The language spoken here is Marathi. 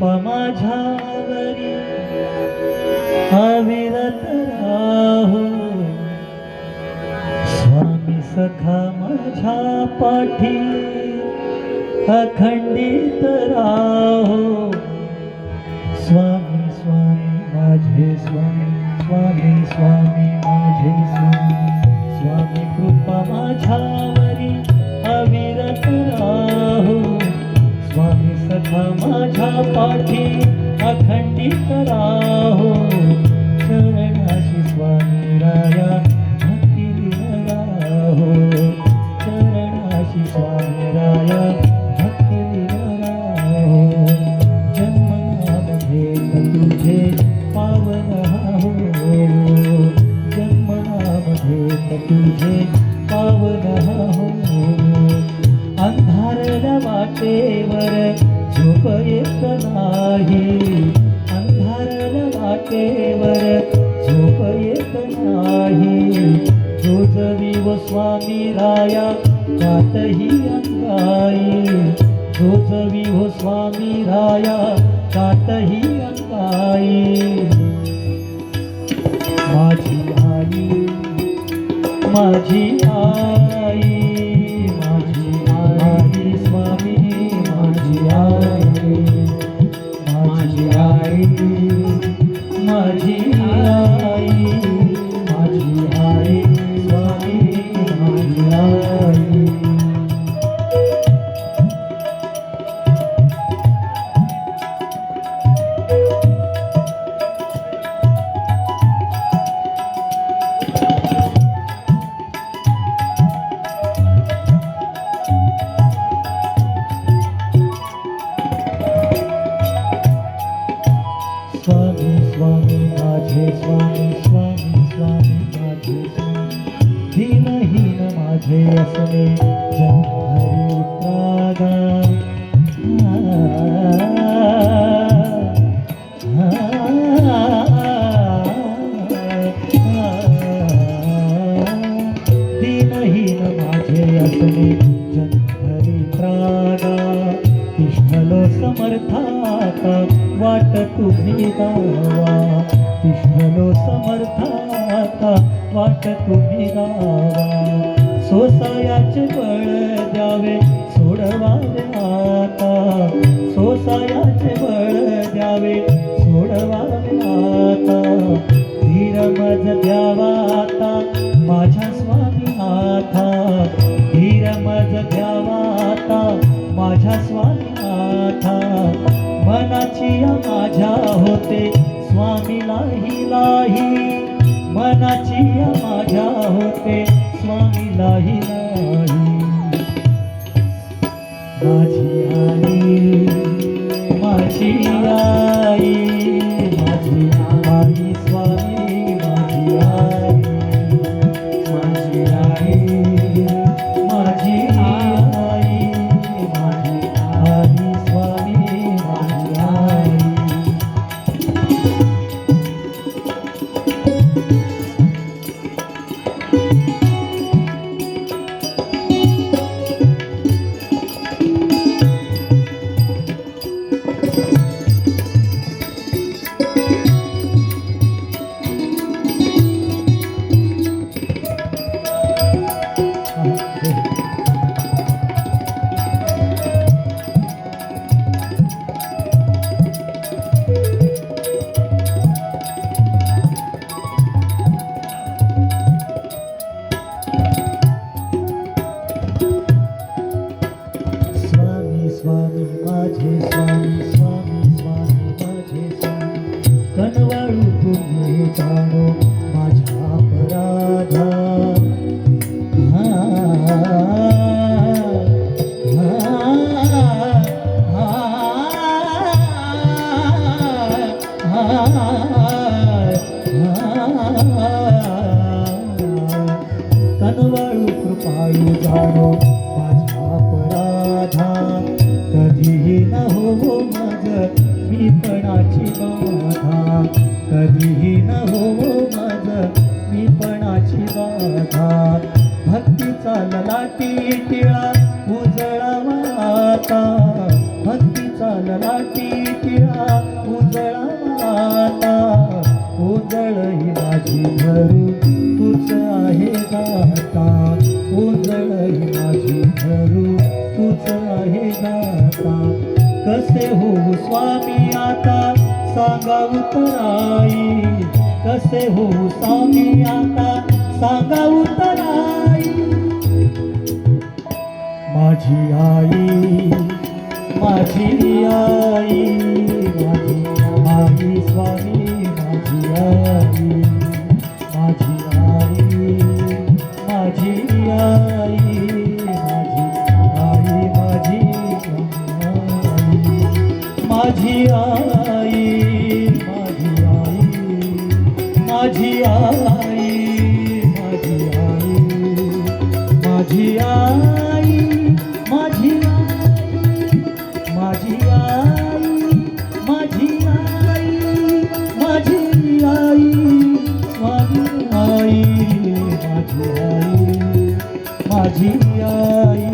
कृपा माझ्यावरी. अविरत राहो. स्वामी सखा माझ्या पाठी अखंडित राहो. स्वामी स्वामी माझे स्वामी स्वामी स्वामी माझे स्वामी. स्वामी कृपा माझ्यावरी अखंडित राहो स्वामी राया भक्ती राहो शरणाशी स्वामी राया भक्ती राहो जन्मनामध्ये तुझे पावन हो जन्मनामध्ये तुझे हो अंधारल्या वाटेवर झोप येत नाही. वाटेवर झोप येत नाही. जोजवी व स्वामी राया जातही अंगाई. जोजवी हो स्वामी राया जातही अंगाई. माझी आई माझी दीनहीन माझे असणे जन्मधरी त्रागा तिष्ठलो समर्थाता वाट तुम्ही गावा. तिष्ठलो समर्थाता वाट तुम्ही गावा. सोसायाचे बळ द्यावे सोडवावे आता. सोसायाचे बळ मज आता माझ्या स्वामी आता धीर मज द्यावा आता माझ्या स्वामी आता मनाची या माझ्या होते स्वामीलाही लाही मनाची या माझ्या होते स्वामीलाही लाही माझी माझी आई माझे कनवाळू तुम्ही जाणो तिळा उजळा माता भक्तीचा ललाटी तिळा उजळ ही माझी तुझ आहे उजळ ही माझी तुझ आहे कसे हो स्वामी आता? सांगा आई. कसे हो स्वामी आता? माझी आई माझी आई माझी आई स्वामी माझी आई माझी आई माझी आई माझी आई माझी आई माझी आई माझी সাজিয়াই